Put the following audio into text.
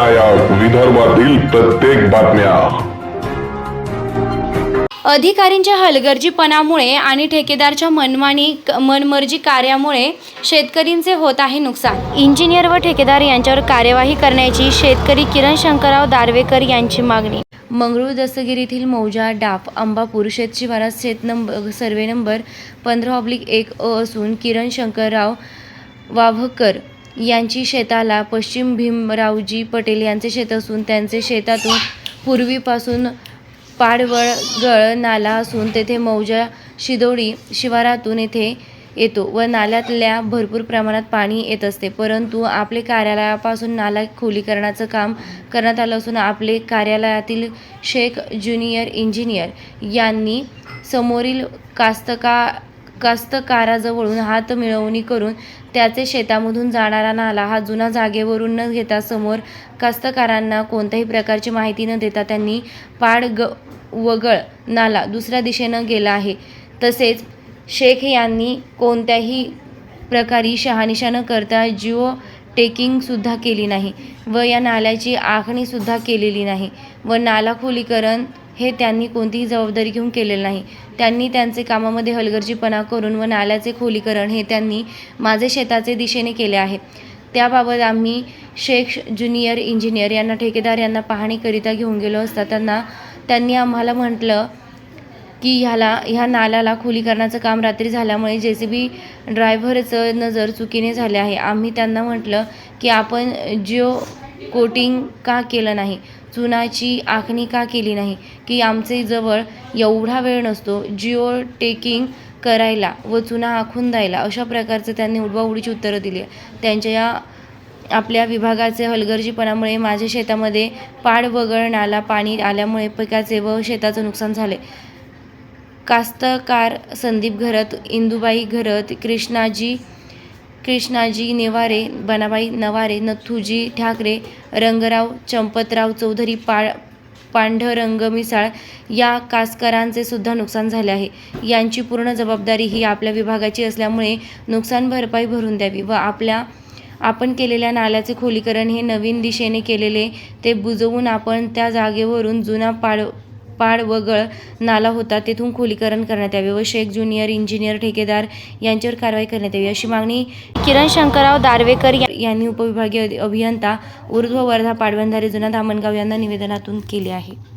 वीर विदर्भातील प्रत्येक बातम्या. अधिकारींच्या हलगर्जीपणामुळे आणि ठेकेदारच्या मनमानी मनमर्जी कार्यामुळे शेतकरींचे होत आहे नुकसान. इंजिनियर व ठेकेदार यांच्यावर कार्यवाही करण्याची शेतकरी किरण शंकरराव दारवेकर यांची मागणी. मंगळूर दस्तगिरीतील मौजा डाफ अंबापूर शेत शिवारात शेत नंबर सर्वे नंबर पंधरा ऑब्लिक एक अ असून किरण शंकरराव वाभकर यांची शेताला पश्चिम भीमरावजी पटेल यांचे शेत असून त्यांचे शेतातून पूर्वीपासून पाडवळगळ नाला असून तेथे मौजा शिदोडी शिवारातून येथे येतो व नाल्यातल्या भरपूर प्रमाणात पाणी येत असते. परंतु आपले कार्यालयापासून नाला खोलीकरणाचं काम करण्यात आलं असून आपले कार्यालयातील शेख ज्युनियर इंजिनियर यांनी समोरील कास्तका कास्तकाराजवळून हात मिळवणी करून त्याचे शेतामधून जाणारा नाला हा जुना जागेवरून न घेता समोर कास्तकारांना कोणत्याही प्रकारची माहिती न देता त्यांनी पाड ग वगळ नाला दुसऱ्या दिशेनं गेला आहे. तसेच शेख यांनी कोणत्याही प्रकारे शहानिशा न करता जिओ टेकिंगसुद्धा केली नाही व या नाल्याची आखणीसुद्धा केलेली नाही व नाला खोलीकरण हे त्यांनी कोणतीही जबाबदारी घेऊन केलेलं नाही. त्यांनी त्यांचे कामामध्ये हलगर्जीपणा करून व नाल्याचे खोलीकरण हे त्यांनी माझे शेताचे दिशेने केले आहे. त्याबाबत आम्ही शेख ज्युनियर इंजिनियर यांना ठेकेदार यांना पाहणीकरिता घेऊन गेलो असता त्यांना त्यांनी आम्हाला म्हटलं की ह्याला ह्या नाल्याला खोलीकरणाचं काम रात्री झाल्यामुळे जे सी बी ड्रायव्हरचं नजर चुकीने झाले आहे. आम्ही त्यांना म्हटलं की आपण जिओ कोटिंग का केलं नाही? चुनाची आखणी का केली नाही? की आमचे जवळ एवढा वेळ नसतो जिओ टेकिंग करायला व चुना आखून द्यायला? अशा प्रकारचं त्यांनी उडवाउडीची उत्तरं दिली. त्यांच्या या आपल्या विभागाचे हलगर्जीपणामुळे माझ्या शेतामध्ये पाड वगळणाला पाणी आल्यामुळे पिकाचे व शेताचं नुकसान झाले. कास्तकार संदीप घरत इंदुबाई घरत कृष्णाजी कृष्णाजी नेवारे बनाबाई नवारे नथुजी ठाकरे रंगराव चंपतराव चौधरी पा पांढरंग मिसाळ या कासकरांचे सुद्धा नुकसान झाले आहे. यांची पूर्ण जबाबदारी ही आपल्या विभागाची असल्यामुळे नुकसान भरपाई भरून द्यावी व आपल्या आपण केलेल्या नाल्याचे खोलीकरण हे नवीन दिशेने केलेले ते बुजवून आपण त्या जागेवरून जुना पाड पाड वगळ नाला होता तेथून खोलीकरण करण्यात यावे व शेख ज्युनियर इंजिनियर ठेकेदार यांच्यावर कारवाई करण्यात यावी अशी मागणी किरण शंकरराव दारवेकर यांनी उपविभागीय अभियंता ऊर्ध्व वर्धा पाटबंधारे जुना धामणगाव यांना निवेदनातून केली आहे.